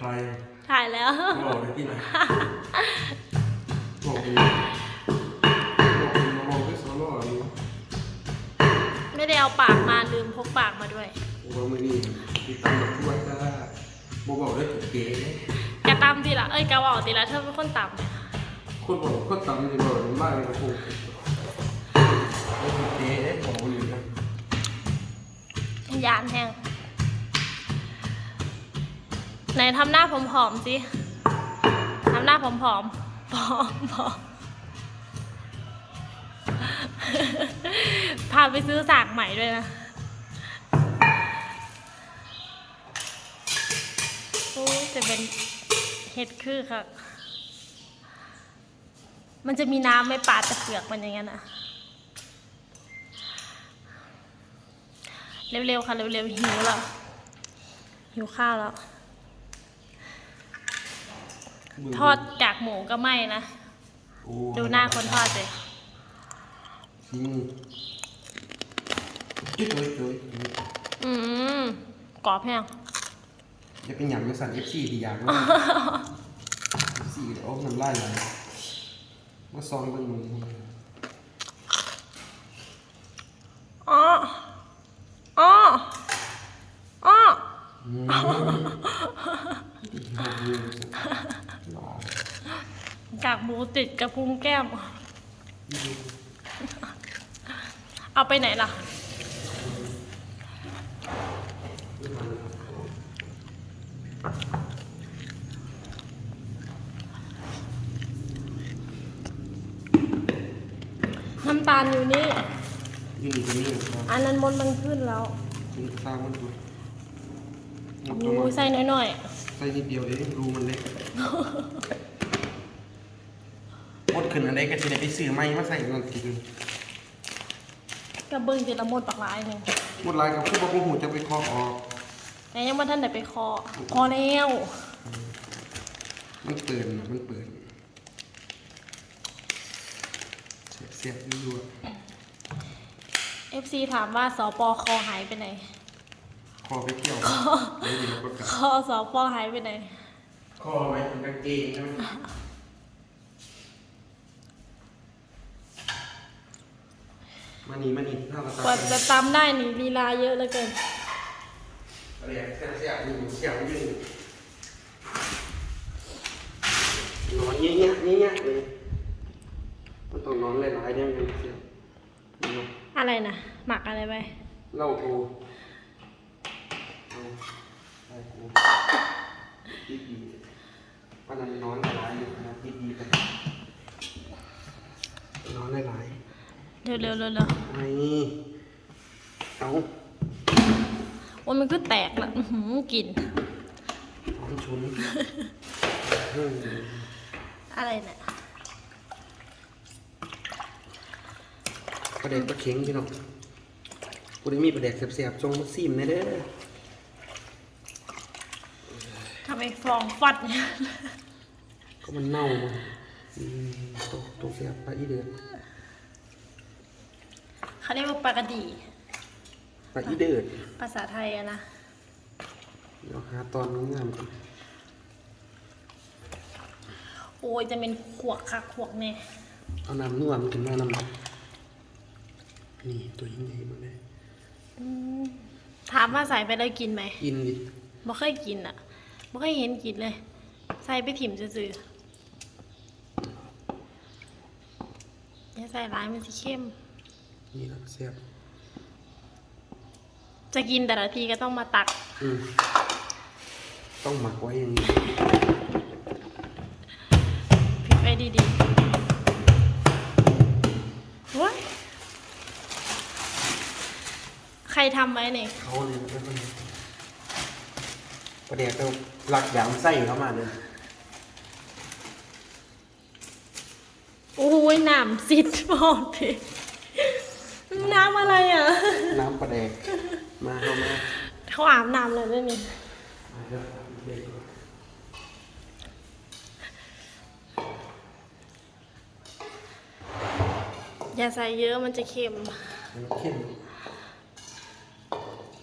ไทยถ่ายแล้วบอกเลยที่ไหนบอกเลยบอกเลยมามองที่โซโล่อันนี้ไม่ได้เอาปากมาลืมพกปากมาด้วยว่าไม่ดีติดตามแบบทั่วจ้าบอกบอกได้ถูกเก๋แกตำทีละเอ้ยแกบอกทีละเธอเป็นคนตำเนี่ยคนบอกคนตำจะบอกมันบ้าเลยนะครูได้ถูกเก๋บอกอยู่นะยานแห้ง นทำหน้าผอมๆสิทำหน้าผอมๆผอมผอมพาไปซื้อสากใหม่ด้วยนะ โอ้จะเป็นเห็ดคือค่ะ มันจะมีน้ำไม่ปาดต่เปลือกมันอย่างนั้นอะเร็วๆค่ะ เร็วๆหิวแล้วหิวข้าวแล้ว ทอดกากหมูก็ไม่นะ โอ้ดูหน้าคนทอดเลยอืมจิ๊ดเลยเลยอืมกรอบแห้งจะเป็นอย่างมาสั่น FC ดีอย่างว่า FC เดี๋ยวเอาน้ำลายไหลมาซองเบิ่งมืออ๋ออ๋ออ๋อ อืมดีมากเลยหล่อกากหมู ติดกระพุ้งแก้ม เอาไปไหนล่ะ น้ำตาลอยู่นี่ นี่ตรงนี้ครับอันนั้นมดมันขึ้นแล้วคุณสร้างมันดูหมดโอ้ประมาณยใส่หน่อยใส่นิดเดียวเองรูมันเล็กหมด ขึ้นอันใดก็จะได้ไปซื้อไม้มาใส่นั่นกินๆกระเบื้องจะละมดปากลายหนึ่งหมดลายกับผู้บ่หูจะไปเคอออก แต่ยังว่าท่านไหนไปคอคอแล้วมันเปิดนะมันเปิดเสียบๆดู FC ถามว่าสปอคอหายไปไหนคอไปเที่ยวไม่ดีแล้วก็กลับคอสปอหายไปไหน คอไหมเป็นกางเกงใช่ไหม มานี่มานี่หน้าตากว่าจะจำได้นี่ลีลาเยอะเหลือเกินอะไรเสียบๆนี่เสียบอยู่นี่นอนเงี้ยๆเงี้ยๆเลยมันต้องนอนหลายๆเนี่ยมันเสียบนี่เนาะอะไรนะหมักอะไรไปเล่ากูเอาไปกูดีดีปานนั้นนอนหลายอยู่นะดีดีไปนอนหลาย เร็วเร็วเร็วเร็วๆไอ้เอาว่ามันก็แตกละอื้อหือกลิ่นหอมชุนอืมอะไรเนี่ยประเด็กประเข็งพี่น้องกูได้มีประเด็กเสียบๆจงมาซิมแน่เด้อทำไมฟองฟัดเนี่ย ก็มันเน่าบ่อืมตัวตัวเสียบไปอีเดือน เขาเรียกว่าปลากระดีไปอีเดือนภาษาไทยอะนะเดี๋ยวหาตอนงามๆก่อนโอ้ยจะเป็นขวกคักขวกเนี่ยเอาน้ำนวมขึ้นมาน้ำนี่ตัวยิ่งใหญ่หมดเลยถามว่าใส่ไปแล้วกินไหมกินดิบ่เคยกินอะบ่เคยเห็นกินเลย ใส่ไปถิ่มซื่อๆอย่าใส่ร้ายมันสิเข้ม นี่ละเสียบจะกินแต่ละทีก็ต้องมาตัก อืมต้องหมักไว้อย่างนี้พริกไว้ดีๆว้ายใครทำไว้เนี่ยเขาเลยนะมันประเดี๋ยวเราหลักยามไส้เข้ามาเลยโอ้ยน้ำซิดพอดเพ น้ำอะไรอะ น้ำประแดก มาเข้ามาเขาอาบน้ำเลยไม่มีอย่าใส่เยอะมันจะเค็ม เข้ม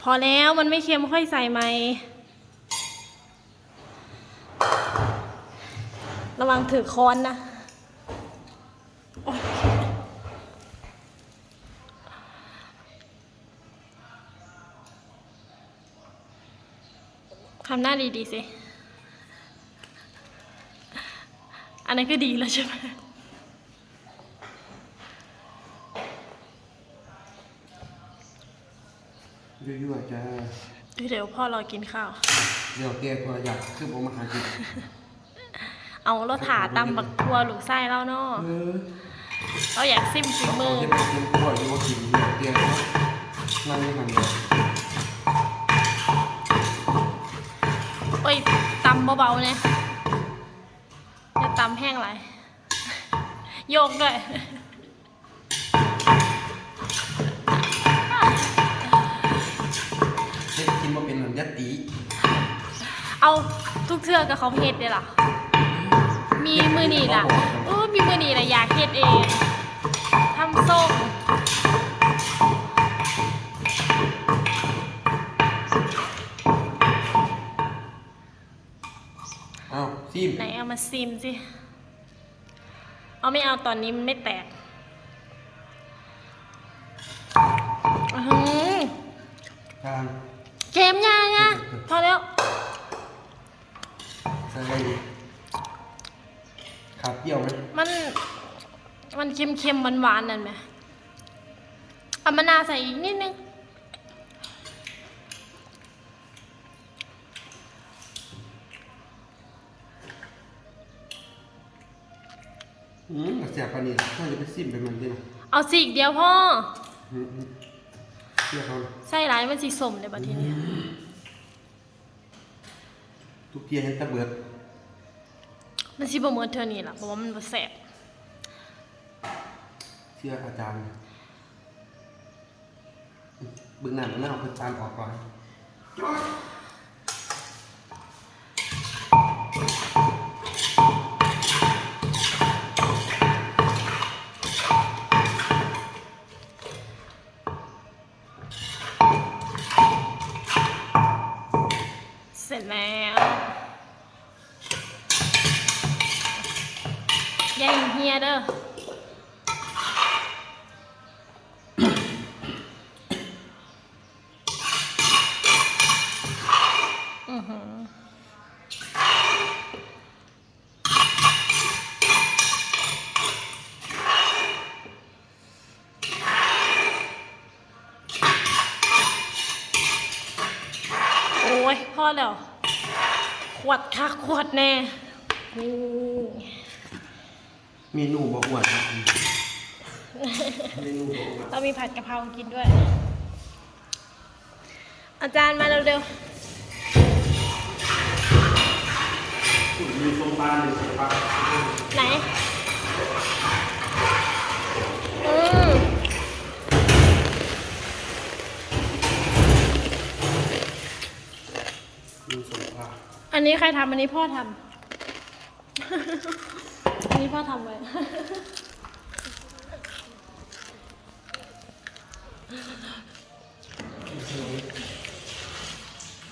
พอแล้วมันไม่เค็มค่อยใส่ไหม ระวังถือค้อนนะ ทำหน้าดีๆสิ อันนั้นก็ดีแล้วใช่ไหมยั่วๆจะเดี๋ยวพ่อรอกินข้าว เดี๋ยวเตี้ยตัวอยากขึ้นผมมาหากิน เอาเราถาตำบักทัวลูกไส้เราเนาะเออเราอยากซิมฝีมือเย็นเย็นตัวอยู่ว่ากินเดี๋ยวเตี้ยนั่งไม่ทันำเบาๆเนี่ยอย่าตำแห้งไรโยกด้วยเฮ็ดกินมาเป็นเหมือนยัดตีเอาทุกเทือกกับเขาเฮ็ดเด้ล่ะ มีมือนีล่ะเออมีมือนีล่ะอยากเฮ็ดเองทำส้ม อ้าวซิมไหนเอามาซิมสิ เอาไม่เอาตอนนี้มันไม่แตกอื้อหือทางเค็มยางอะพอแล้ว ใส่อะไรดีขาเปรี้ยวไหมมัน มันเค็มๆหวานๆนั่นไหมเอามะนาวใส่อีกนิดนึง อืมเสียบปานนี้น่าจะไปซิมไปมันดินะเอาสีกเดียวพ่อ อืมอืมเชื่อเขานะใส่หลายมันสีสมเลยบัดทีนี้ทุกเทียเห็นแตะเบิดมันสีบ่เหมือนเธอนี่ล่ะเพราะว่ามันบ่แสบเชื่ออาจารย์เบึงหน้ามันหน้าเอาเพิ่นปานออกก่อน เสร็จแล้วอ ขวดค่ะขวดแน่นี่เมนูบ่อ้วนครับเมนูบ่อ้วนเรามีผัดกะเพรากินด้วย อาจารย์มาเร็วมีส้มปลาหนึ่งปลาๆไหน อืมมีส้มปลา อันนี้ใครทำอันนี้พ่อทำ อันนี้พ่อทำไว้